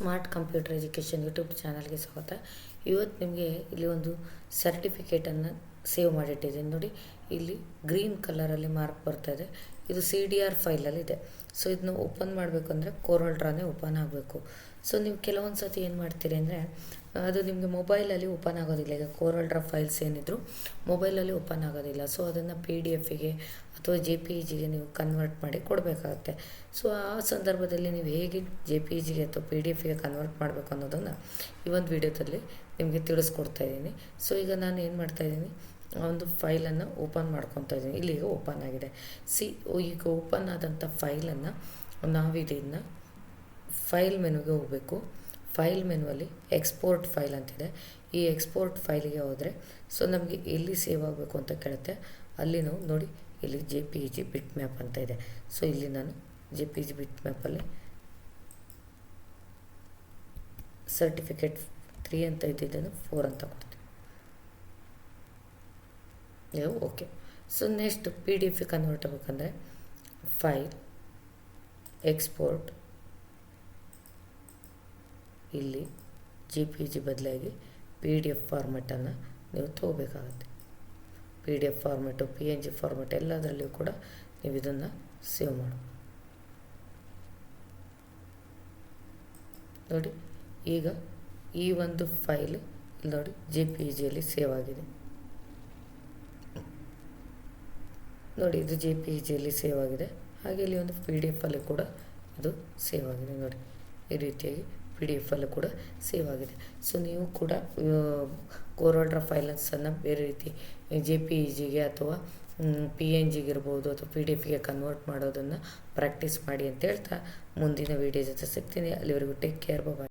Smart computer education YouTube ಚಾನಲ್ಗೆ ಸ್ವಾಗತ. ಇವತ್ತು ನಿಮಗೆ ಇಲ್ಲಿ ಒಂದು ಸರ್ಟಿಫಿಕೇಟನ್ನು ಸೇವ್ ಮಾಡಿಟ್ಟಿದ್ದೀನಿ. ನೋಡಿ, ಇಲ್ಲಿ ಗ್ರೀನ್ ಕಲರಲ್ಲಿ ಮಾರ್ಕ್ ಬರ್ತಾ ಇದೆ. ಇದು ಸಿ ಡಿ ಆರ್ ಫೈಲಲ್ಲಿ ಇದೆ ಸೊ ಇದನ್ನ ಓಪನ್ ಮಾಡಬೇಕು ಅಂದರೆ ಕೋರಲ್ಡ್ರಾನೇ ಓಪನ್ ಆಗಬೇಕು. ಸೊ ನೀವು ಕೆಲವೊಂದು ಸತಿ ಏನು ಮಾಡ್ತೀರಿ ಅಂದರೆ, ಅದು ನಿಮಗೆ ಮೊಬೈಲಲ್ಲಿ ಓಪನ್ ಆಗೋದಿಲ್ಲ. ಈಗ ಕೋರಲ್ಡ್ರಾ ಫೈಲ್ಸ್ ಏನಿದ್ರು ಮೊಬೈಲಲ್ಲಿ ಓಪನ್ ಆಗೋದಿಲ್ಲ. ಸೊ ಅದನ್ನು ಪಿ ಡಿ ಎಫಿಗೆ ಅಥವಾ ಜೆ ಪಿ ಜಿಗೆ ನೀವು ಕನ್ವರ್ಟ್ ಮಾಡಿ ಕೊಡಬೇಕಾಗುತ್ತೆ. ಸೊ ಆ ಸಂದರ್ಭದಲ್ಲಿ ನೀವು ಹೇಗೆ ಜೆ ಪಿ ಜಿಗೆ ಅಥವಾ ಪಿ ಡಿ ಎಫಿಗೆ ಕನ್ವರ್ಟ್ ಮಾಡಬೇಕು ಅನ್ನೋದನ್ನು ಈ ಒಂದು ವಿಡಿಯೋದಲ್ಲಿ ನಿಮಗೆ ತಿಳಿಸ್ಕೊಡ್ತಾ ಇದ್ದೀನಿ. ಸೊ ಈಗ ನಾನು ಏನು ಮಾಡ್ತಾ ಇದ್ದೀನಿ? ಒಂದು ಫೈಲನ್ನು ಓಪನ್ ಮಾಡ್ಕೊತಾ ಇದ್ದೀನಿ. ಇಲ್ಲಿಗೆ ಓಪನ್ ಆಗಿದೆ. ಸಿ ಈಗ ಓಪನ್ ಆದಂಥ ಫೈಲನ್ನು ನಾವಿದನ್ನು ಫೈಲ್ ಮೆನುಗೆ ಹೋಗಬೇಕು. ಫೈಲ್ ಮೆನುವಲ್ಲಿ ಎಕ್ಸ್ಪೋರ್ಟ್ ಫೈಲ್ ಅಂತಿದೆ. ಈ ಎಕ್ಸ್ಪೋರ್ಟ್ ಫೈಲಿಗೆ ಹೋದರೆ, ಸೊ ನಮಗೆ ಎಲ್ಲಿ ಸೇವ್ ಆಗಬೇಕು ಅಂತ ಕೇಳುತ್ತೆ. ಅಲ್ಲಿ ನಾವು ನೋಡಿ, ಇಲ್ಲಿ J P G bitmap ಅಂತ ಇದೆ. ಸೊ ಇಲ್ಲಿ ನಾನು ಜೆ ಪಿ ಜಿ ಬಿಟ್ ಮ್ಯಾಪಲ್ಲಿ ಸರ್ಟಿಫಿಕೇಟ್ ತ್ರೀ ಅಂತ ಇದ್ದಿದ್ದನ್ನು ಫೋರ್ ಅಂತ ಕೊಡ್ತೀನಿ. ನೀವು okay so next P D F convert ಆಗಬೇಕಂದ್ರೆ ಫೈಲ್ ಎಕ್ಸ್ಪೋರ್ಟ್ ಇಲ್ಲಿ ಜಿ ಪಿ ಜಿ ಬದಲಾಗಿ ಪಿ ಡಿ ಎಫ್ ಫಾರ್ಮೆಟನ್ನು ನೀವು ತೊಗೋಬೇಕಾಗತ್ತೆ. P D F format P N G format ಎಲ್ಲದರಲ್ಲಿಯೂ ಕೂಡ ನೀವು ಇದನ್ನು ಸೇವ್ ಮಾಡಿ. ನೋಡಿ, ಈಗ ಈ ಒಂದು ಫೈಲ್ ನೋಡಿ ಜಿ ಪಿ ಜಿಯಲ್ಲಿ ಸೇವ್ ಆಗಿದೆ. ನೋಡಿ, ಇದು ಜೆ ಪಿ ಜಿಯಲ್ಲಿ ಸೇವ್ ಆಗಿದೆ. ಹಾಗೆ ಇಲ್ಲಿ ಒಂದು ಪಿ ಡಿ ಎಫಲ್ಲಿ ಕೂಡ ಇದು ಸೇವ್ ಆಗಿದೆ ನೋಡಿ. ಈ ರೀತಿಯಾಗಿ ಪಿ ಡಿ ಎಫಲ್ಲೂ ಕೂಡ ಸೇವ್ ಆಗಿದೆ. ಸೊ ನೀವು ಕೂಡ ಕೋರೋಡ್ರಾ ಫೈಲನ್ಸನ್ನು ಬೇರೆ ರೀತಿ ಜೆ ಪಿ ಜಿಗೆ ಅಥವಾ ಪಿ ಎನ್ ಜಿಗೆ ಇರ್ಬೋದು ಅಥವಾ ಪಿ ಡಿ ಎಫ್ಗೆ ಕನ್ವರ್ಟ್ ಮಾಡೋದನ್ನು ಪ್ರಾಕ್ಟೀಸ್ ಮಾಡಿ ಅಂತ ಹೇಳ್ತಾ ಮುಂದಿನ ವೀಡಿಯೋ ಜೊತೆ ಸಿಗ್ತೀನಿ. ಅಲ್ಲಿವರೆಗೂ ಟೇಕ್ ಕೇರ್ ಬಾಯ್